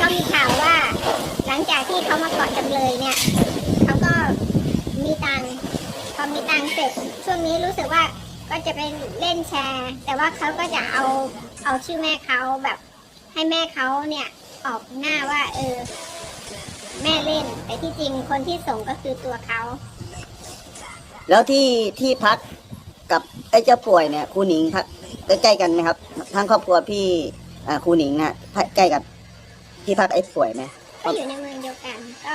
ก็มีข่าวว่า หลังจากที่เขามาเกาะจำเลยเนี่ยเขาก็มีตังค์พอมีตังค์เสร็จช่วงนี้รู้สึกว่าก็จะไปเล่นแชร์ แต่ว่าเขาก็จะเอาเอาชื่อแม่เขาแบบให้แม่เขาเนี่ยออกหน้าว่า เออ แม่เล่น แต่ที่จริงคนที่ส่งก็คือตัวเขาแล้วที่ที่พักกับไอ้เจ้าป่วยเนี่ยครูหนิงพักใกล้ๆกันไหมครับทั้งครอบครัวพี่อ่าครูหนิงอะใกล้กับ ที่พักไอ้ป่วยไหมก็อยู่ในเมืองเดียวกัน ก็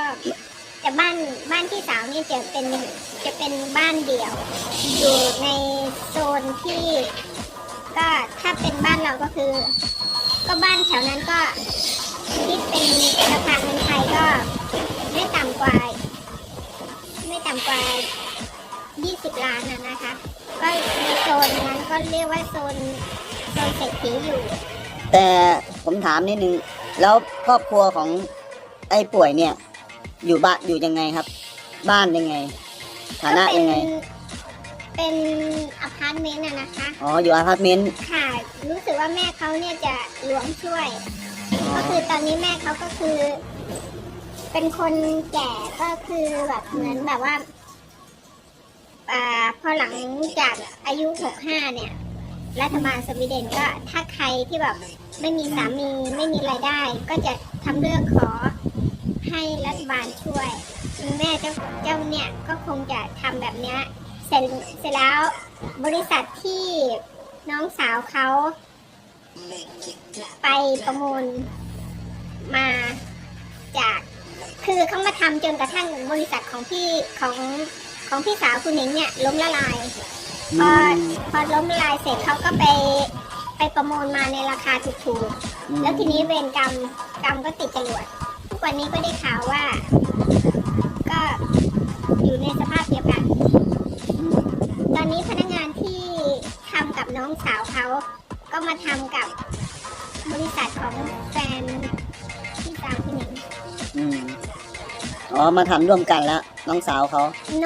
แต่บ้านบ้านพี่สาวนี่จะเป็นจะเป็นบ้านเดี่ยว อยู่ในโซนที่ ก็ถ้าเป็นบ้านเราก็คือ ก็บ้านแถวนั้นก็คิดเป็นราคาเงินไทยก็ ไม่ต่ำกว่าไม่ต่ำกว่า20 ล้านนะนะคะ ก็ในโซนนั้นก็เรียกว่าโซนโซนเศรษฐีอยู่ แต่ผมถามนิดนึง แล้วครอบครัวของไอ้ป่วยเนี่ย อยู่บ้านอยู่ยังไงครับ บ้านยังไง ฐานะยังไง เป็นอพาร์ตเมนต์อะนะคะ อ๋อ อยู่อพาร์ตเมนต์ ค่ะ รู้สึกว่าแม่เขาเนี่ยจะหลวงช่วยอ๋อก็คือตอนนี้แม่เขาก็คือ เป็นคนแก่ก็คือแบบเหมือนแบบว่า อ่า พอหลังจากอายุ 65 เนี่ย รัฐบาลสวีเดนก็ถ้าใครที่แบบ ไม่มีสามีไม่มีรายได้ ก็จะทำเรื่องขอให้รัฐบาลช่วยแม่เจ้าเจ้าเนี่ยก็คงจะทำแบบเนี้ยเสร็จเสร็จแล้วบริษัทที่น้องสาวเขาไปประมูลมาจากคือเขามาทำจนกระทั่งบริษัทของพี่ของของพี่สาวคุณหนิงเนี่ยล้มละลายพอพอล้มละลายเสร็จเขาก็ไป ไปประมูลมาในราคาถูกๆ แล้วทีนี้เวรกรรมกรรมก็ติดจรวด ทุกวันนี้ก็ได้ข่าวว่า ก็อยู่ในสภาพเดียวกัน ตอนนี้พนักงานที่ทำกับน้องสาวเขาก็มาทำกับบริษัทของแฟนพี่สาวคุณหนิงอืมอ๋อ มาทำร่วมกันแล้วน้องสาวเขา โน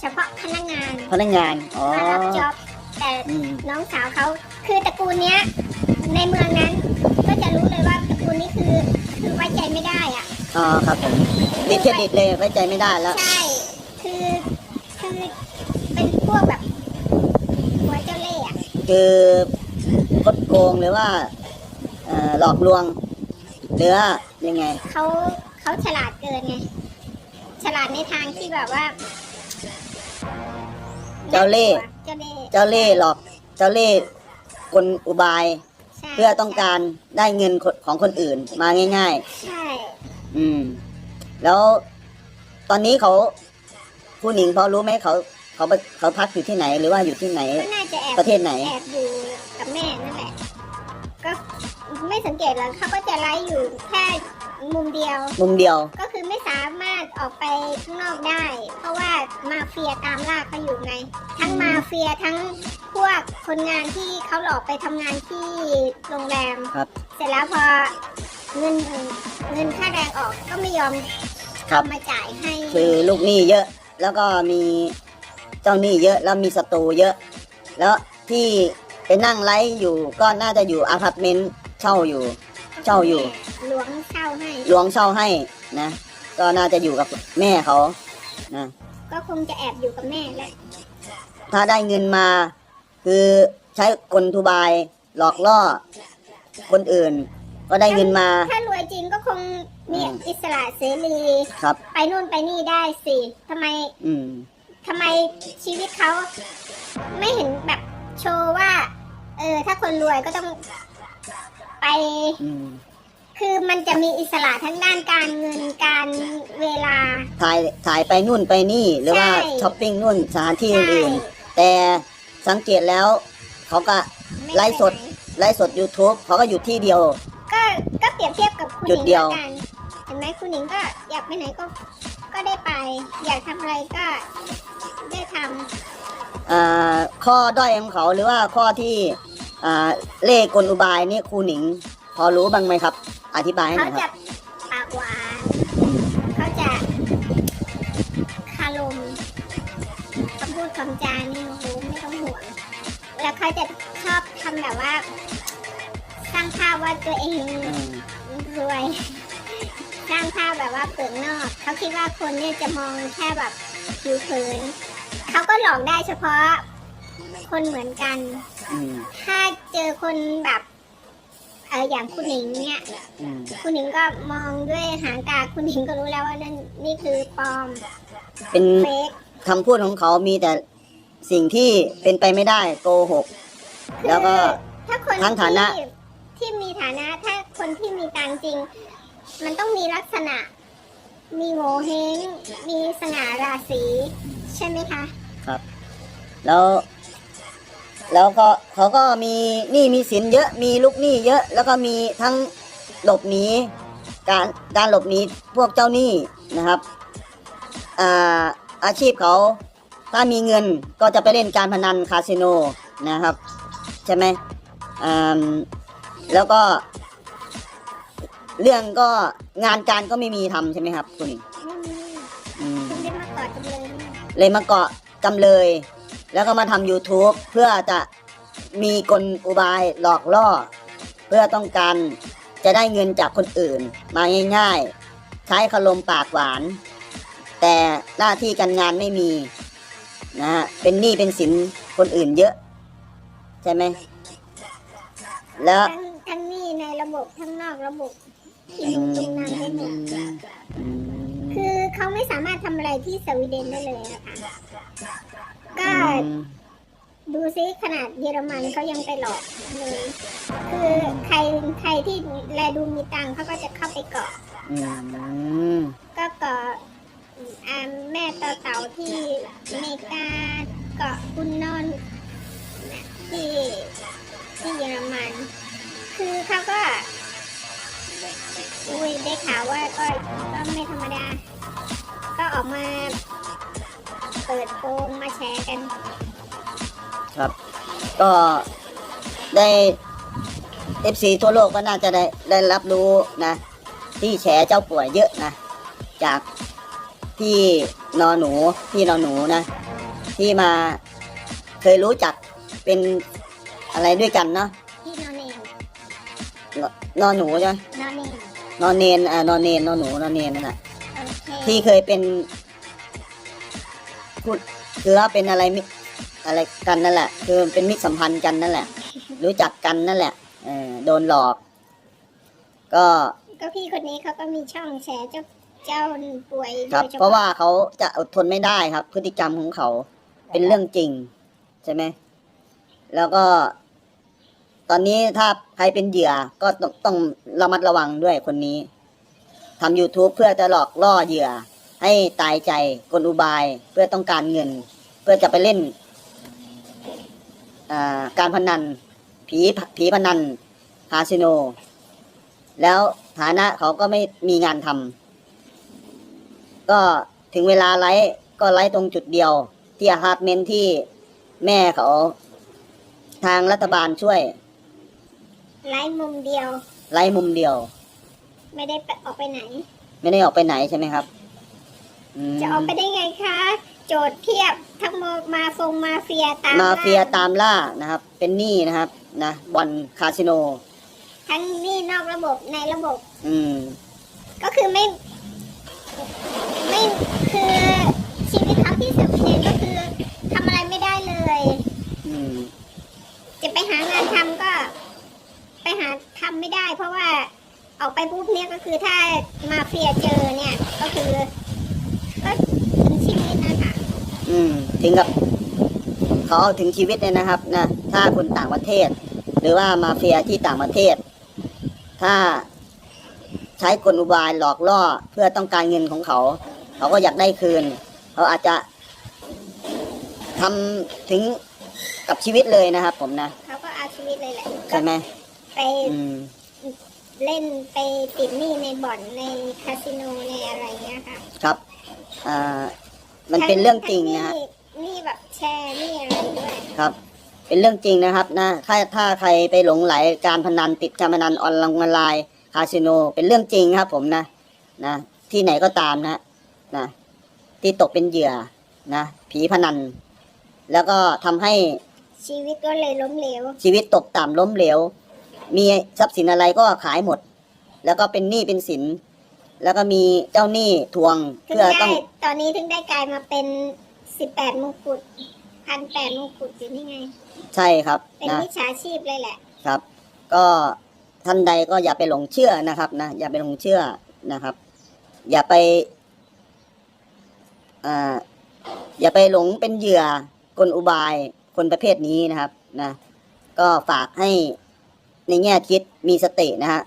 เฉพาะพนักงานพนักงาน อ๋อ มารับจ็อบแต่อืม น้องสาวเขา คือตระกูลเนี้ย ในเมืองนั้น ก็จะรู้เลยว่าตระกูลนี้คือคือไว้ใจไม่ได้อะอ๋อครับผมติดเครดิตเลยไว้ใจไม่ได้แล้ว ใช่คือคือเป็นพวกแบบหัวเจ้าเล่ห์อะคือคดโกงหรือว่าเอ่อหลอกลวง หรือว่ายังไง เขาเขาฉลาดเกินไงฉลาดในทางที่แบบว่าเจ้าเล่ห์ เจ้าเล่ห์ เจ้าเล่ห์หลอก เจ้าเล่ห์ กลอุบาย ใช่เพื่อต้องการได้เงินของคนอื่นมาง่ายใช่ๆอืม แล้วตอนนี้เขาผู้หญิงพอรู้ไหมเขาเขาเขาพักอยู่ที่ไหน หรือว่าอยู่ที่ไหน ก็น่าจะแอบประเทศไหน แอบอยู่กับแม่นั่นแหละ ก็ไม่สังเกตหรอกเขาก็จะไลฟ์อยู่แค่มุมเดียว มุมเดียว ก็คือไม่สามารถออกไปข้างนอกได้ เพราะว่ามาเฟียตามล่าเขาอยู่ไง ทั้งมาเฟียทั้ง พวกคนงานที่เขาหลอกไปทำงานที่โรงแรม ครับ เสร็จแล้วพอเงินเงินค่าแรงออกก็ไม่ยอมครับเอามาจ่ายให้คือลูกหนี้เยอะ แล้วก็มีเจ้าหนี้เยอะ แล้วมีศัตรูเยอะ แล้วที่ไปนั่งไลฟ์อยู่ก็น่าจะอยู่อพาร์ตเมนต์เช่าอยู่ เช่าอยู่ หลวงเช่าให้ หลวงเช่าให้นะ ก็น่าจะอยู่กับแม่เขานะ ก็คงจะแอบอยู่กับแม่แหละถ้าได้เงินมา คือใช้กลทุบายหลอกล่อคนอื่น ก็ได้เงินมา ถ้ารวยจริงก็คงมีอืม อิสระเสรีครับ ไปนู่นไปนี่ได้สิทำไมอืม ทำไมชีวิตเขาไม่เห็นแบบโชว์ว่า เออ ถ้าคนรวยก็ต้องไป อืมคือมันจะมีอิสระทั้งด้านการเงินการเวลา ถ่ายถ่ายไปนู่นไปนี่ หรือว่าใช่ช้อปปิ้งนู่นสถานที่ใช่อื่นๆแต่ สังเกตแล้ว เขาก็ม่ไลฟ์สดปหนไลฟ์สด YouTube เขาก็อยู่ที่เดียว ก็ก็เปรียบเทียบกับคุณหจุญิดงเดียวแล้วกันเห็นไหมคุณหญิงก็อยากไปไหนก็ก็ได้ไป อยากทำอะไรก็ได้ทำอ่าข้อด้อยของเขาหรือว่าข้อที่อ่าเล่ห์กลอุบายนี่ครูหนิง พอรู้บ้างไหมครับ อธิบายให้หเขาน่อยคจะรับปากหวานเขาจะคารมคำพูดคำจานี่ เขาจะชอบทำแบบว่า สร้างภาพว่าตัวเองอืมรวยแบบว่าเปลือกนอก เขาคิดว่าคนเนี่ยจะมองแค่แบบผิวเผินเขาก็หลอกได้เฉพาะคนเหมือนกันอืมถ้าเจอคนแบบเอออย่างคุณหนิงเนี่ยอืมคุณหนิงก็มองด้วยหางตาคุณหนิงก็รู้แล้วว่านั่นนี่คือปลอม เป็นเฟกคำพูดของเขามีแต่ สิ่งที่เป็นไปไม่ได้โกหก แล้วก็ ถ้าคนทั้งฐานะ ที่ที่มีฐานะ ถ้าคนที่มีตังค์จริง มันต้องมีลักษณะ มีโงเฮงมีสง่าราศีใช่ไหมคะแล้ว แล้วก็เขาก็มีหนี้มีสินเยอะมีลูกหนี้เยอะ แล้วก็มีทั้งหลบหนีการการหลบหนีพวกเจ้าหนี้นะครับอ่าอาชีพเขา ถ้ามีเงินก็จะไปเล่นการพนันคาสิโนนะครับ ใช่ไหมอ่าแล้วก็ เรื่องก็งานการก็ไม่มีทำใช่ไหมครับ คุณเลยนเลยมาเกาะจำเลย แล้วก็มาทำ YouTube เพื่อจะมีกลอุบายหลอกล่อ เพื่อต้องการจะได้เงินจากคนอื่น มาง่าย ๆ ใช้คารมปากหวาน แต่หน้าที่การงานไม่มี นะฮะเป็นหนี้เป็นสินคนอื่นเยอะ ใช่ไหมแล้วทั้งทั้งนี่ในระบบทั้งนอกระบบที่ลุงตุงนำได้หมดอืมคือเขาไม่สามารถทำอะไรที่สวีเดนได้เลยนะคะก็อืมดูซิขนาดเยอรมันเขายังไปหลอกเลยคือใครใครที่แลดูมีตังค์เขาก็จะเข้าไปเกาะอืมก็เกาะ อ่าแม่ต่อเต่าที่อเมริกาเกาะคุณนอนนะที่ที่เยอรมัน คือเขาก็อุ้ยได้ข่าวว่าก็ก็ไม่ธรรมดา ก็ออกมาเปิดโปงมาแชร์กัน ครับ ก็ได้เอฟซีทั่วโลกก็น่าจะได้ได้รับรู้นะ ที่แฉเจ้าป่วยเยอะนะ จาก พี่นอหนูพี่นอหนูนะ ที่มาเคยรู้จักเป็นอะไรด้วยกันเนาะที่นอนเองนนอหนูใช่ไหมนอนเองนอนเนนอ่านอนเนนนอหนูนอนเนนนั่นแหละโอเคที่เคยเป็นพูดคือว่าเป็นอะไรมิอะไรกันนั่นแหละ คือเป็นมิตรสัมพันธ์กันนั่นแหละ รู้จักกันนั่นแหละเออโดนหลอก ก็ก็พี่คนนี้เขาก็มีช่องแชร์เจ้า เจ้าป่วยครับ โดยฉพเพราะว่าเขาจะอดทนไม่ได้ครับ พฤติกรรมของเขาเป็นเรื่องจริง ใช่ไหมแล้วก็ ตอนนี้ถ้าใครเป็นเหยื่อก็ต้องต้องระมัดระวังด้วยคนนี้ทำ YouTube เพื่อจะหลอกล่อเหยื่อ ให้ตายใจกลอุบายเพื่อต้องการเงิน เพื่อจะไปเล่นอ่าการพนัน ผีผีพนันคาสิโน แล้วฐานะเขาก็ไม่มีงานทำ ก็ถึงเวลาไลฟ์ก็ไลฟ์ตรงจุดเดียว ที่อพาร์ตเมนต์ที่แม่เขา ทางรัฐบาลช่วย ไลฟ์มุมเดียว ไลฟ์มุมเดียว ไม่ได้ไปออกไปไหน ไม่ได้ออกไปไหนใช่ไหมครับอืมจะออกไปได้ไงคะ โจทย์เทียบทั้งโมมาฟงมาเฟียตามมาเฟียล่ตามล่านะครับ เป็นหนี้นะครับ นะบอลคาสิโน ทั้งนี่นอกระบบในระบบ อืม ก็คือไม่ ไม่คือชีวิตเขาที่สวีเดนก็คือทำอะไรไม่ได้เลย อืมจะไปหางานทำก็ ไปหาทำไม่ได้ เพราะว่าออกไปปุ๊บเนี่ยก็คือถ้ามาเฟียเจอเนี่ย ก็คือก็ถึงชีวิตนะคะอืมถึงกับเขาเอาถึงชีวิตเลยนะครับนะถ้าคนต่างประเทศ หรือว่ามาเฟียที่ต่างประเทศ ถ้า ใช้กลอุบายหลอกล่อเพื่อต้องการเงินของเขา เขาก็อยากได้คืน เขาอาจจะทำถึงกับชีวิตเลยนะครับ ผมนะเขาก็เอาชีวิตเลยแหละใช่ไหมไปอืมเล่นไปติดหนี้ในบ่อนในคาสิโนในอะไรเงี้ยค่ะครับอ่ามันเป็นเรื่องจริงนะฮะทั้หนี่แบบแชร์หนี่อะไรด้วยครับ เป็นเรื่องจริงนะครับ นะถ้าถ้าใครไปหลงไหลการพนันติดการพนันออนไลน์ คาสิโนเป็นเรื่องจริงครับผมนะนะที่ไหนก็ตามนะนะที่ตกเป็นเหยื่อนะผีพนัน แล้วก็ทำให้ชีวิตก็เลยล้มเหลว ชีวิตตกต่ำล้มเหลว มีทรัพย์สินอะไรก็ขายหมด แล้วก็เป็นหนี้เป็นสิน แล้วก็มีเจ้าหนี้ทวงถึงเพื่อต้ได้องตอนนี้ถึงได้กลายมาเป็นสิบแปดมงกุฎพันแปดมงกุฎอยู่นี่ไง ใช่ครับเป็นนะวิชาชีพเลยแหละครับ ก็ ท่านใดก็อย่าไปหลงเชื่อนะครับนะอย่าไปหลงเชื่อนะครับ อย่าไปอ่าอย่าไปหลงเป็นเหยื่อกลอุบายคนประเภทนี้นะครับนะก็ฝากให้ในแง่คิดมีสตินะฮะ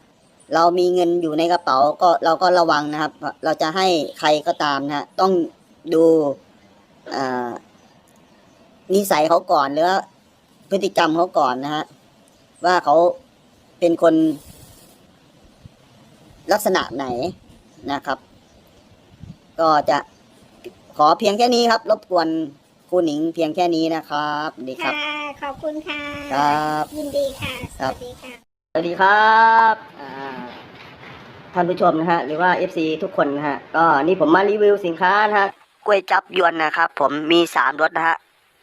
เรามีเงินอยู่ในกระเป๋าก็เราก็ระวังนะครับ เราจะให้ใครก็ตามนะฮะต้องดูนิสัยเขาก่อนหรือพฤติกรรมเขาก่อนนะฮะว่าเขา เป็นคนลักษณะไหนนะครับ ก็จะขอเพียงแค่นี้ครับ รบกวนครูหนิงเพียงแค่นี้นะครับดีครัค่ะบขอบคุณค่ะ ครับยินดีค่ะสครับวัสดีค่ะ สวัสดีครับอ่าท่านผู้ชมนะฮะหรือว่า FC ทุกคนนะฮะก็นี่ผมมารีวิวสินค้านะฮะกล้วยจับยวนนะครับ ผมมีสามรสนะฮะ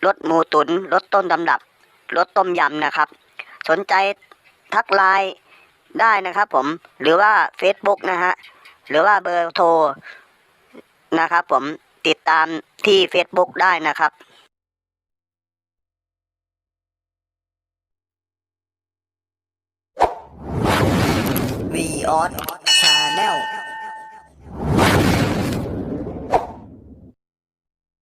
รสหมูตุนรสต้นตำรับรสต้มยำนะครับ สนใจ ทักไลน์ได้นะครับผมหรือว่า Facebook นะฮะหรือว่าเบอร์โทรนะครับผมติดตามที่ Facebook ได้นะครับวีออสชาแนล